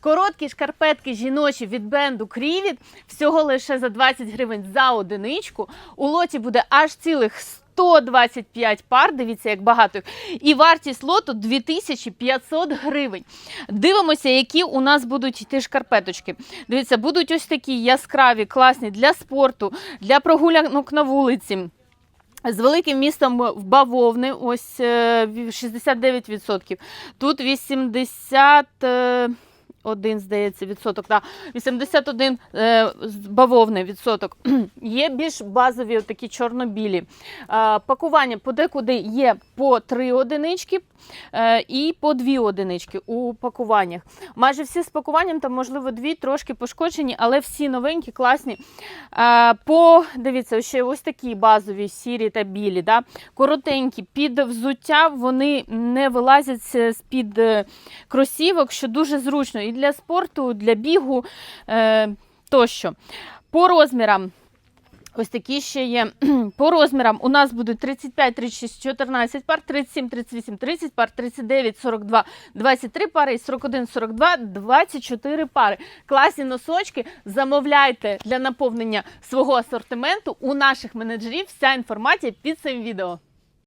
Короткі шкарпетки жіночі від бренду Крівіт всього лише за 20 гривень за одиничку. У лоті буде аж цілих 125 пар. Дивіться, як багато. І вартість лоту 2500 гривень. Дивимося, які у нас будуть йти шкарпеточки. Дивіться, будуть ось такі яскраві, класні для спорту, для прогулянок на вулиці. З великим містом в бавовни, ось е, 69%. Тут 81, здається, відсоток. Да. 81 е, з бавовни відсоток. Є більш базові такі чорно-білі. Е, пакування подекуди є по 3 одинички е, і по 2 одинички у пакуваннях. Майже всі з пакуванням, там, можливо, дві трошки пошкоджені, але всі новенькі, класні. Е, По дивіться, ще ось такі базові сірі та білі, да? коротенькі, під взуття вони не вилазять з під кросівок, що дуже зручно і для спорту, для бігу е, тощо. По розмірам. Ось такі ще є. По розмірам у нас будуть 35, 36, 14 пар, 37, 38, 30 пар, 39, 42, 23 пари і 41, 42, 24 пари. Класні носочки. Замовляйте для наповнення свого асортименту у наших менеджерів. Вся інформація під цим відео.